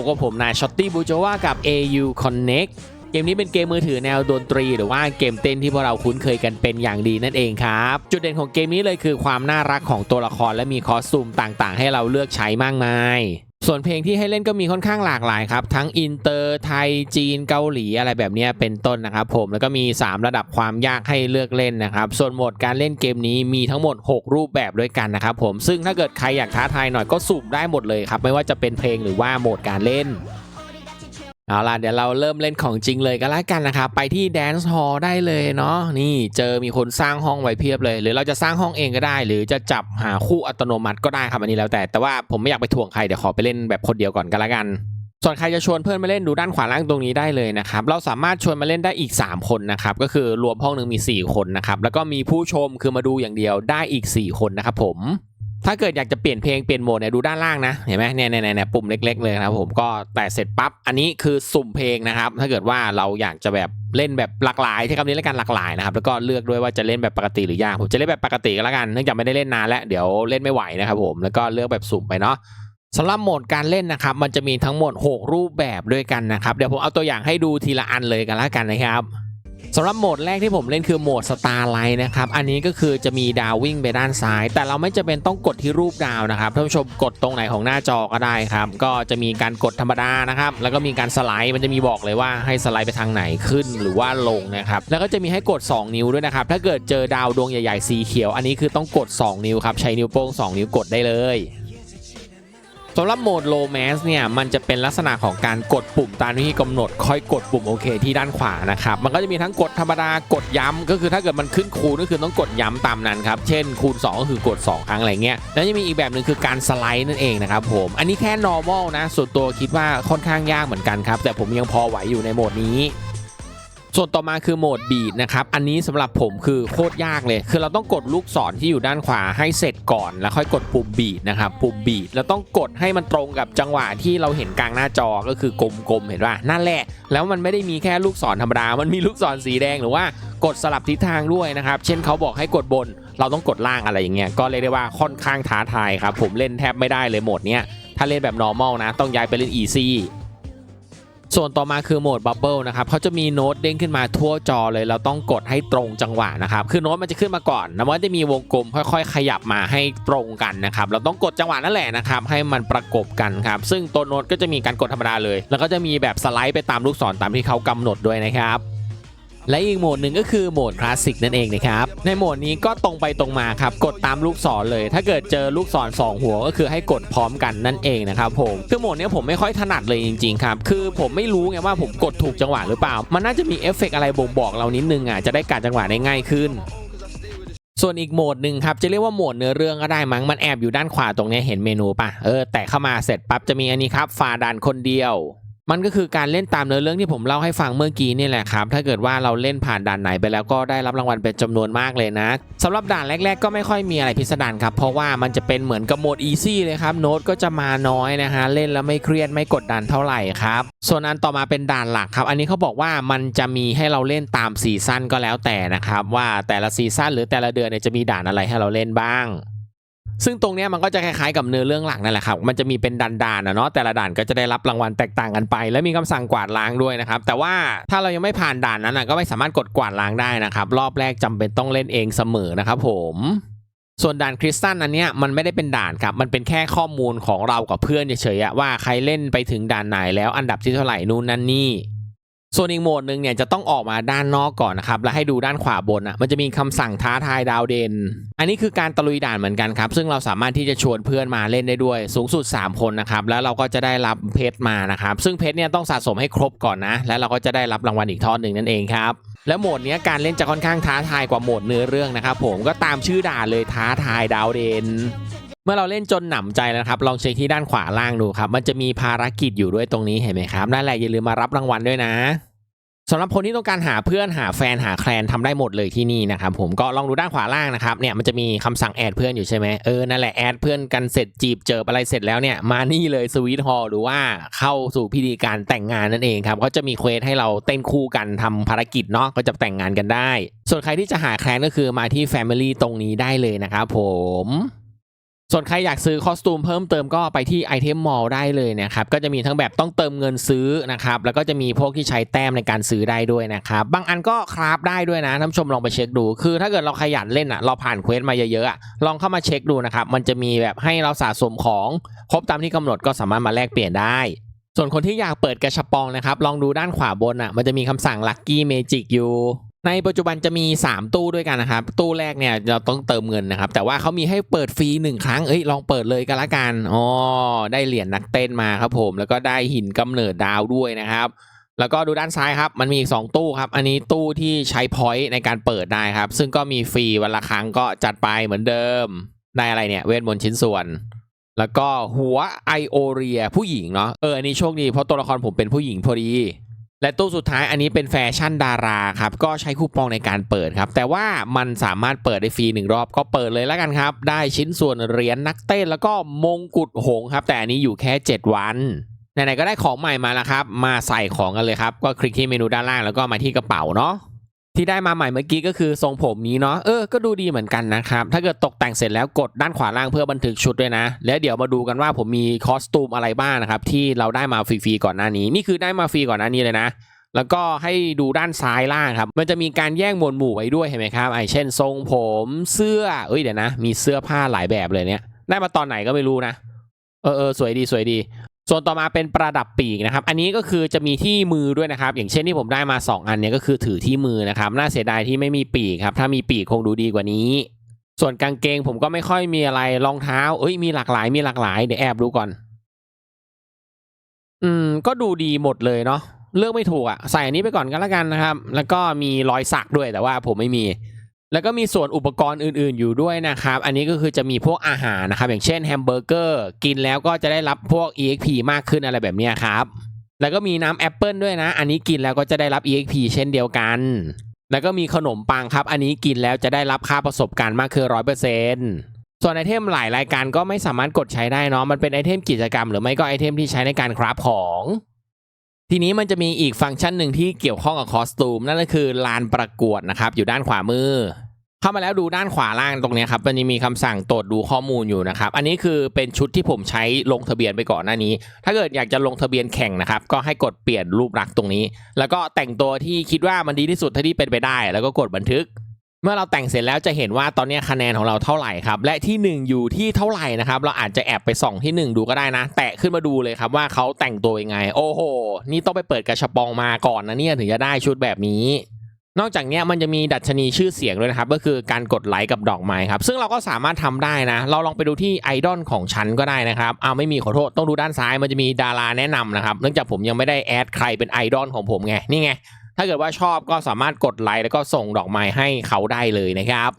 บกับผมนายช็อตตี้บูโจวากับ AU Connect เกมนี้เป็นเกมมือถือแนวดนตรี หรือว่าเกมเต้นที่พวกเราคุ้นเคยกันเป็นอย่างดีนั่นเองครับ จุดเด่นของเกมนี้เลยคือความน่ารักของตัวละครและมีคอสตูมต่างๆ ให้เราเลือกใช้มากมาย ส่วนเพลงที่ให้เล่นก็มีค่อนข้างหลากหลายครับ ทั้งอินเตอร์ไทยจีนเกาหลีอะไรแบบนี้เป็นต้นนะครับผมแล้วก็มี 3 ระดับความยากให้เลือกเล่นนะครับ ส่วนโหมดการเล่นเกมนี้มีทั้งหมด 6 รูปแบบด้วยกันนะครับผมซึ่งถ้าเกิดใครอยากท้าทายหน่อยก็สุ่มได้หมดเลยครับไม่ว่าจะเป็นเพลงหรือว่าโหมดการเล่น เอาล่ะเดี๋ยวเราเริ่มเล่นของจริงเลยก็แล้วกันนะครับไปที่ Dance Hall ได้เลยเนาะนี่เจอมีคนสร้างห้องไว้เพียบเลย หรือเราจะสร้างห้องเองก็ได้ หรือจะจับหาคู่อัตโนมัติก็ได้ครับอันนี้แล้วแต่แต่ว่าผมไม่อยากไปถ่วงใครเดี๋ยวขอไปเล่นแบบคนเดียวก่อนก็แล้วกัน ส่วนใครจะชวนเพื่อนมาเล่นดูด้านขวาล่างตรงนี้ได้เลยนะครับเราสามารถชวนมาเล่นได้อีก 3 คนนะครับก็คือรวมห้องหนึ่งมี 4 คนนะครับแล้วก็มีผู้ชมคือมาดูอย่างเดียวได้อีก 4 คนนะครับผม ถ้าเกิดอยากจะเปลี่ยนเพลงเปลี่ยนโหมดเนี่ยดูด้านล่างนะเห็นไหมเนี่ยเนี่ยเนี่ยปุ่มเล็ก ๆ เลยนะครับผมก็แต่เสร็จปั๊บอันนี้คือสุ่มเพลงนะครับ ถ้าเกิดว่าเราอยากจะแบบเล่นแบบหลากหลายใช้คำนี้แล้วกันหลากหลายนะครับแล้วก็เลือกด้วยว่าจะเล่นแบบปกติหรือยากผมจะเล่นแบบปกติก็แล้วกันเนื่องจากไม่ได้เล่นนานแล้วเดี๋ยวเล่นไม่ไหวนะครับผมแล้วก็เลือกแบบสุ่มไปเนาะสำหรับโหมดการเล่นนะครับ มันจะมีทั้งหมด 6 รูปแบบด้วยกันนะครับ เดี๋ยวผมเอาตัวอย่างให้ดูทีละอันเลยกันแล้วกันนะครับ สำหรับโหมดแรกที่ผมเล่นคือโหมดสตาร์ไลท์นะครับ อันนี้ก็คือจะมีดาววิ่งไปด้านซ้าย แต่เราไม่จำเป็นต้องกดที่รูปดาวนะครับท่านผู้ชมกดตรงไหนของหน้าจอก็ได้ครับ ก็จะมีการกดธรรมดานะครับ แล้วก็มีการสไลด์มันจะมีบอกเลยว่าให้สไลด์ไปทางไหนขึ้นหรือว่าลงนะครับ แล้วก็จะมีให้กด 2 นิ้วด้วยนะครับ ถ้าเกิดเจอดาวดวงใหญ่ๆสีเขียว อันนี้คือต้องกด 2 นิ้วครับ ใช้นิ้วโป้ง 2 นิ้วกดได้เลย สำหรับโหมด low mass เนี่ยมันจะเป็นลักษณะของการกดปุ่มตามที่กำหนด ค่อยกดปุ่มโอเคที่ด้านขวานะครับมันก็จะมีทั้งกดธรรมดากดย้ำก็คือถ้าเกิดมันขึ้นคูณก็คือต้องกดย้ำตามนั้นครับเช่นคูณ 2 ก็คือกด 2 ครั้งอะไรเงี้ยแล้วจะมีอีกแบบหนึ่งคือการสไลด์นั่นเองนะครับผมอันนี้แค่ normal นะส่วนตัวคิดว่าค่อนข้างยากเหมือนกันครับแต่ผมยังพอไหวอยู่ในโหมดนี้ ส่วนต่อมาคือโหมดบีดนะครับ อันนี้สำหรับผมคือโคตรยากเลย คือเราต้องกดลูกศรที่อยู่ด้านขวาให้เสร็จก่อน แล้วค่อยกดปุ่มบีดนะครับ ปุ่มบีดแล้วต้องกดให้มันตรงกับจังหวะที่เราเห็นกลางหน้าจอก็คือกลมๆเห็นป่ะนั่นแหละ แล้วมันไม่ได้มีแค่ลูกศรธรรมดา มันมีลูกศรสีแดงหรือว่ากดสลับทิศทางด้วยนะครับ เช่นเขาบอกให้กดบน เราต้องกดล่างอะไรอย่างเงี้ย ก็เรียกได้ว่าค่อนข้างท้าทายครับ ผมเล่นแทบไม่ได้เลยโหมดเนี้ย ถ้าเล่นแบบ normal นะ ต้องย้ายไปเล่น easy ส่วนต่อมาคือโหมดบับเบิลนะครับเขาจะมีโน้ตเด้งขึ้นมาทั่วจอเลย เราต้องกดให้ตรงจังหวะนะครับ คือโน้ตมันจะขึ้นมาก่อนแล้วมันจะมีวงกลมค่อย ๆ ขยับมาให้ตรงกันนะครับ เราต้องกดจังหวะนั่นแหละนะครับ ให้มันประกบกันครับ ซึ่งตัวโน้ตก็จะมีการกดธรรมดาเลย แล้วก็จะมีแบบสไลด์ไปตามลูกศรตามที่เขากำหนดด้วยนะครับ และอีกโหมดหนึ่งก็คือโหมดคลาสสิกนั่นเองนะครับ ในโหมดนี้ก็ตรงไปตรงมาครับ กดตามลูกศรเลย ถ้าเกิดเจอลูกศรสองหัวก็คือให้กดพร้อมกันนั่นเองนะครับผม คือโหมดนี้ผมไม่ค่อยถนัดเลยจริงๆครับ คือผมไม่รู้ไงว่าผมกดถูกจังหวะหรือเปล่า มันน่าจะมีเอฟเฟกต์อะไรบ่งบอกเรานิดนึงอะ จะได้กะจังหวะได้ง่ายขึ้นส่วนอีกโหมดหนึ่งครับจะเรียกว่าโหมดเนื้อเรื่องก็ได้มั้งมันแอบอยู่ด้านขวาตรงนี้เห็นเมนูป่ะเออ แต่เข้ามาเสร็จปั๊บจะมีอันนี้ครับฝ่าด่านคนเดียว มันก็คือการเล่นตามเนื้อเรื่องที่ผมเล่าให้ฟังเมื่อกี้นี่แหละครับ ถ้าเกิดว่าเราเล่นผ่านด่านไหนไปแล้วก็ได้รับรางวัลเป็นจำนวนมากเลยนะสำหรับด่านแรก ๆ ก็ไม่ค่อยมีอะไรพิสดารครับ เพราะว่ามันจะเป็นเหมือนกับโหมดอีซี่เลยครับ โน้ตก็จะมาน้อยนะฮะ เล่นแล้วไม่เครียดไม่กดดันเท่าไหร่ครับ ส่วนอันต่อมาเป็นด่านหลักครับ อันนี้เขาบอกว่ามันจะมีให้เราเล่นตามซีซั่นก็แล้วแต่นะครับว่าแต่ละซีซั่นหรือแต่ละเดือนเนี่ยจะมีด่านอะไรให้เราเล่นบ้าง ซึ่งตรงเนี้ยมันก็จะคล้ายๆกับเนื้อเรื่องหลักนั่นแหละครับ มันจะมีเป็นด่านๆนะเนาะแต่ละด่านก็จะได้รับรางวัลแตกต่างกันไป และมีคำสั่งกวาดล้างด้วยนะครับ แต่ว่าถ้าเรายังไม่ผ่านด่านนั้นนะก็ไม่สามารถกดกวาดล้างได้นะครับ รอบแรกจำเป็นต้องเล่นเองเสมอนะครับผมส่วนด่านคริสตัลอันเนี้ยมันไม่ได้เป็นด่านครับ มันเป็นแค่ข้อมูลของเรากับเพื่อนเฉยๆว่าใครเล่นไปถึงด่านไหนแล้วอันดับที่เท่าไหร่นู่นนั่นนี่ ส่วนอีกโหมดหนึ่งเนี่ยจะต้องออกมาด้านนอกก่อนนะครับ แล้วให้ดูด้านขวาบนอะมันจะมีคำสั่งท้าทายดาวเด่นอันนี้คือการตะลุยด่านเหมือนกันครับ ซึ่งเราสามารถที่จะชวนเพื่อนมาเล่นได้ด้วย สูงสุด 3 คนนะครับ แล้วเราก็จะได้รับเพชรมานะครับ ซึ่งเพชรเนี่ยต้องสะสมให้ครบก่อนนะ แล้วเราก็จะได้รับรางวัลอีกทอดหนึ่งนั่นเองครับแล้วโหมดนี้การเล่นจะค่อนข้างท้าทายกว่าโหมดเนื้อเรื่องนะครับผมก็ตามชื่อด่านเลยท้าทายดาวเด่น มื่อเราเล่นจนหนำใจแล้วครับลองเช็คที่ด้านขวาล่างดูครับ มันจะมีภารกิจอยู่ด้วยตรงนี้เห็นไหมครับนั่นแหละอย่าลืมมารับรางวัลด้วยนะสำหรับคนที่ต้องการหาเพื่อนหาแฟนหาแคลนทำได้หมดเลยที่นี่นะครับผมก็ลองดูด้านขวาล่างนะครับเนี่ยมันจะมีคำสั่งแอดเพื่อนอยู่ใช่ไหมเออนั่นแหละแอดเพื่อนกันเสร็จจีบเจออะไรเสร็จแล้วเนี่ยมานี่เลยสวีทฮอลหรือว่าเข้าสู่พิธีการแต่งงานนั่นเองครับเขาจะมีเควสให้เราเต้นคู่กันทำภารกิจเนาะก็จะแต่งงานกันได้ ส่วนใครที่จะหาแคลนก็คือมาที่ Family ตรงนี้ได้เลยนะครับผม ส่วนใครอยากซื้อคอสตูมเพิ่มเติมก็ไปที่ไอเทมมอลได้เลยนะครับ ก็จะมีทั้งแบบต้องเติมเงินซื้อนะครับ แล้วก็จะมีพวกที่ใช้แต้มในการซื้อได้ด้วยนะครับ บางอันก็คราฟได้ด้วยนะท่านผู้ชมลองไปเช็คดู คือถ้าเกิดเราขยันเล่นอะเราผ่านเควสมาเยอะๆอะลองเข้ามาเช็คดูนะครับ มันจะมีแบบให้เราสะสมของครบตามที่กำหนดก็สามารถมาแลกเปลี่ยนได้ส่วนคนที่อยากเปิดกระชับปองนะครับ ลองดูด้านขวาบนอะมันจะมีคำสั่ง Lucky Magic อยู่ ในปัจจุบันจะมี 3 ตู้ด้วยกันนะครับ ตู้แรกเนี่ยเราต้องเติมเงินนะครับ แต่ว่าเขามีให้เปิดฟรี1ครั้งเอ้ยลองเปิดเลยกันละกันอ๋อได้เหรียญนักเต้นมาครับผม แล้วก็ได้หินกำเนิดดาวด้วยนะครับแล้วก็ดูด้านซ้ายครับ มันมีอีก 2 ตู้ครับ อันนี้ตู้ที่ใช้พอยต์ในการเปิดได้ครับ ซึ่งก็มีฟรีวันละครั้งก็จัดไปเหมือนเดิม ได้อะไรเนี่ย เวทมนต์ชิ้นส่วน แล้วก็หัวไอโอเรียผู้หญิงเนาะ เออ อันนี้โชคดีเพราะตัวละครผมเป็นผู้หญิงพอดี และตู้สุดท้ายอันนี้เป็นแฟชั่นดาราครับ ก็ใช้คูปองในการเปิดครับ แต่ว่ามันสามารถเปิดได้ฟรีหนึ่งรอบก็เปิดเลยแล้วกันครับ ได้ชิ้นส่วนเหรียญนักเต้นแล้วก็มงกุฎหงครับ แต่อันนี้อยู่แค่ 7 วันไหนๆก็ได้ของใหม่มาแล้วครับ มาใส่ของกันเลยครับ ก็คลิกที่เมนูด้านล่างแล้วก็มาที่กระเป๋าเนาะ ที่ได้มาใหม่เมื่อกี้ก็คือทรงผมนี้เนาะเออก็ดูดีเหมือนกันนะครับ ถ้าเกิดตกแต่งเสร็จแล้วกดด้านขวาล่างเพื่อบันทึกชุดด้วยนะ แล้วเดี๋ยวมาดูกันว่าผมมีคอสตูมอะไรบ้างนะครับ ที่เราได้มาฟรีๆก่อนหน้านี้ นี่คือได้มาฟรีก่อนหน้านี้เลยนะ แล้วก็ให้ดูด้านซ้ายล่างครับ มันจะมีการแยกหมวดหมู่ไว้ด้วยเห็นไหมครับไอเช่น ทรงผมเสื้อเอ้ยเดี๋ยวนะ มีเสื้อผ้าหลายแบบเลยเนี่ยได้มาตอนไหนก็ไม่รู้นะเออเออสวยดีสวยดี ส่วนต่อมาเป็นประดับปีกนะครับ อันนี้ก็คือจะมีที่มือด้วยนะครับ อย่างเช่นที่ผมได้มา 2 อันเนี้ยก็คือถือที่มือนะครับ น่าเสียดายที่ไม่มีปีกครับ ถ้ามีปีกคงดูดีกว่านี้ ส่วนกางเกงผมก็ไม่ค่อยมีอะไร รองเท้า เอ้ย มีหลากหลาย มีหลากหลาย เดี๋ยวแอบดูก่อน อืม ก็ดูดีหมดเลยเนาะ เลือกไม่ถูกอะใส่อันนี้ไปก่อนกันละกันนะครับ แล้วก็มีรอยสักด้วย แต่ว่าผมไม่มี แล้วก็มีส่วนอุปกรณ์อื่นๆอยู่ด้วยนะครับ อันนี้ก็คือจะมีพวกอาหารนะครับ อย่างเช่นแฮมเบอร์เกอร์กินแล้วก็จะได้รับพวก EXP มากขึ้นอะไรแบบนี้ครับ แล้วก็มีน้ำแอปเปิลด้วยนะ อันนี้กินแล้วก็จะได้รับ EXP เช่นเดียวกัน แล้วก็มีขนมปังครับ อันนี้กินแล้วจะได้รับค่าประสบการณ์มากคือร้อยเปอร์เซ็นต์ส่วนไอเทมหลายรายการก็ไม่สามารถกดใช้ได้เนาะ มันเป็นไอเทมกิจกรรม หรือไม่ก็ไอเทมที่ใช้ในการคราฟของ ทีนี้มันจะมีอีกฟังก์ชันหนึ่งที่เกี่ยวข้องกับคอสตูมนั่นก็คือลานประกวดนะครับ อยู่ด้านขวามือ เข้ามาแล้วดูด้านขวาล่างตรงนี้ครับมันจะมีคำสั่งตรวจดูข้อมูลอยู่นะครับ อันนี้คือเป็นชุดที่ผมใช้ลงทะเบียนไปก่อนหน้านี้ ถ้าเกิดอยากจะลงทะเบียนแข่งนะครับ ก็ให้กดเปลี่ยนรูปลักษณ์ตรงนี้ แล้วก็แต่งตัวที่คิดว่ามันดีที่สุดเท่าที่เป็นไปได้ แล้วก็กดบันทึก เมื่อเราแต่งเสร็จแล้วจะเห็นว่าตอนนี้คะแนนของเราเท่าไหร่ครับ และที่ 1 อยู่ที่เท่าไหร่นะครับ เราอาจจะแอบไปส่องที่ 1 ดูก็ได้นะ แตะขึ้นมาดูเลยครับว่าเขาแต่งตัวยังไง โอ้โห นี่ต้องไปเปิดกระชับปองมาก่อนนะเนี่ยถึงจะได้ชุดแบบนี้ นอกจากนี้มันจะมีดัชนีชื่อเสียงด้วยนะครับ ก็คือการกดไลค์กับดอกไม้ครับ ซึ่งเราก็สามารถทำได้นะ เราลองไปดูที่ไอดอลของฉันก็ได้นะครับเอาไม่มีขอโทษต้องดูด้านซ้ายมันจะมีดาราแนะนำนะครับ เนื่องจากผมยังไม่ได้แอดใครเป็นไอดอลของผมไงนี่ไง ถ้าเกิดว่าชอบก็สามารถกดไลค์แล้วก็ส่งดอกไม้ให้เขาได้เลยนะครับ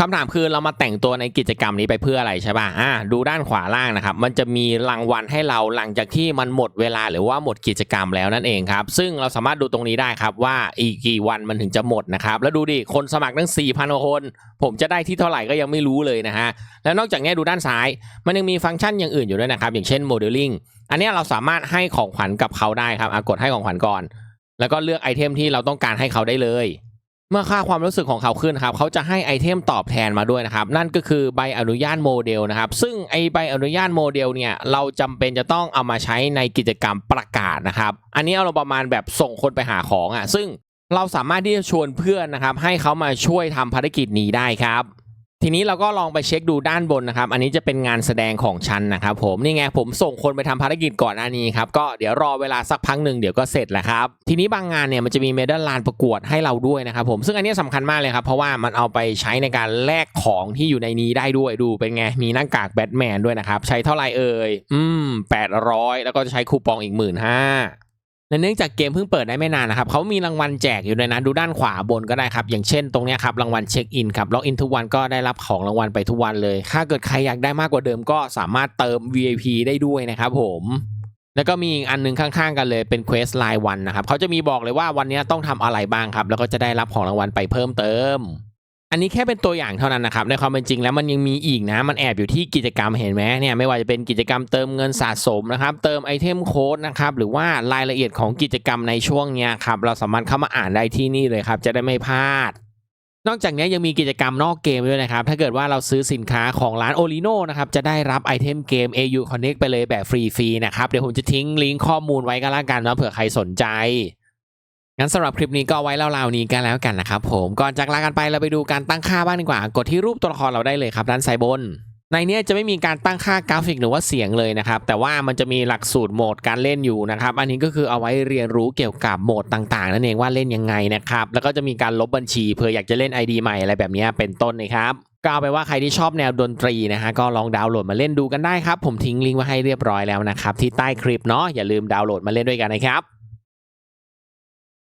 คำถามคือเรามาแต่งตัวในกิจกรรมนี้ไปเพื่ออะไรใช่ป่ะอ่าดูด้านขวาล่างนะครับ มันจะมีรางวัลให้เราหลังจากที่มันหมดเวลาหรือว่าหมดกิจกรรมแล้วนั่นเองครับ ซึ่งเราสามารถดูตรงนี้ได้ครับว่าอีกกี่วันมันถึงจะหมดนะครับ แล้วดูดิคนสมัครตั้ง 4,000กว่าคน ผมจะได้ที่เท่าไหร่ก็ยังไม่รู้เลยนะฮะ แล้วนอกจากนี้ดูด้านซ้าย มันยังมีฟังก์ชันอย่างอื่นอยู่ด้วยนะครับ อย่างเช่นโมเดลลิ่ง อันนี้เราสามารถให้ของขวัญกับเขาได้ครับอะกดให้ของขวัญก่อน แล้วก็เลือกไอเทมที่เราต้องการให้เขาได้เลย เมื่อค่าความรู้สึกของเขาขึ้นครับเขาจะให้ไอเทมตอบแทนมาด้วยนะครับ นั่นก็คือใบอนุญาตโมเดลนะครับ ซึ่งไอใบอนุญาตโมเดลเนี่ยเราจำเป็นจะต้องเอามาใช้ในกิจกรรมประกาศนะครับ อันนี้เราประมาณแบบส่งคนไปหาของอะซึ่งเราสามารถที่จะชวนเพื่อนนะครับ ให้เขามาช่วยทำภารกิจนี้ได้ครับ ทีนี้เราก็ลองไปเช็คดูด้านบนนะครับ อันนี้จะเป็นงานแสดงของฉันนะครับผมนี่ไงผมส่งคนไปทำภารกิจก่อนหน้านี้ครับก็เดี๋ยวรอเวลาสักพักหนึ่งเดี๋ยวก็เสร็จแหละครับ ทีนี้บางงานเนี่ยมันจะมีเมดัลลานประกวดให้เราด้วยนะครับผมซึ่งอันนี้สำคัญมากเลยครับ เพราะว่ามันเอาไปใช้ในการแลกของที่อยู่ในนี้ได้ด้วยดูเป็นไงมีหน้ากากแบทแมนด้วยนะครับใช้เท่าไหร่เอ่ยอืม800 แล้วก็จะใช้คูปองอีก 1 5ื่น และเนื่องจากเกมเพิ่งเปิดได้ไม่นานนะครับเขามีรางวัลแจกอยู่เลยนะดูด้านขวาบนก็ได้ครับ อย่างเช่นตรงนี้ครับรางวัลเช็คอินครับล็อกอินทุกวันก็ได้รับของรางวัลไปทุกวันเลย ถ้าเกิดใครอยากได้มากกว่าเดิมก็สามารถเติม VIP ได้ด้วยนะครับผมแล้วก็มีอีกอันหนึงข้างๆกันเลยเป็นเควสรายวันนะครับเขาจะมีบอกเลยว่าวันนี้ต้องทำอะไรบ้างครับ แล้วก็จะได้รับของรางวัลไปเพิ่มเติม อันนี้แค่เป็นตัวอย่างเท่านั้นนะครับ ในความเป็นจริงแล้วมันยังมีอีกนะ มันแอบอยู่ที่กิจกรรมเห็นไหมเนี่ยไม่ว่าจะเป็นกิจกรรมเติมเงินสะสมนะครับ เติมไอเทมโค้ดนะครับ หรือว่ารายละเอียดของกิจกรรมในช่วงเนี้ยครับ เราสามารถเข้ามาอ่านได้ที่นี่เลยครับ จะได้ไม่พลาดนอกจากนี้ยังมีกิจกรรมนอกเกมด้วยนะครับ ถ้าเกิดว่าเราซื้อสินค้าของร้านโอลิโนนะครับ จะได้รับไอเทมเกม AU Connect ไปเลยแบบฟรีๆนะครับ เดี๋ยวผมจะทิ้งลิงก์ข้อมูลไว้ก็แล้วกันนะเผื่อใครสนใจ งั้นสำหรับคลิปนี้ก็ไว้เล่าๆนี้กันแล้วกันนะครับผมก่อนจากลากันไปเราไปดูการตั้งค่าบ้างดีกว่า กดที่รูปตัวละครเราได้เลยครับด้านซ้ายบน ในเนี้ยจะไม่มีการตั้งค่ากราฟิกหรือว่าเสียงเลยนะครับ แต่ว่ามันจะมีหลักสูตรโหมดการเล่นอยู่นะครับ อันนี้ก็คือเอาไว้เรียนรู้เกี่ยวกับโหมดต่างๆ นั่นเองว่าเล่นยังไงนะครับ แล้วก็จะมีการลบบัญชีเผื่ออยากจะเล่น ID ใหม่อะไรแบบนี้เป็นต้นนะครับก็เอาไปว่าใครที่ชอบแนวดนตรีนะฮะก็ลองดาวน์โหลดมาเล่นดูกันได้ครับผมทิ้งลิงก์ไว้ให้เรียบร้อยแล้วนะครับที่ใต้คลิปเนาะอย่าลืมดาวน์โหลดมาเล่นด้วยกันนะครับ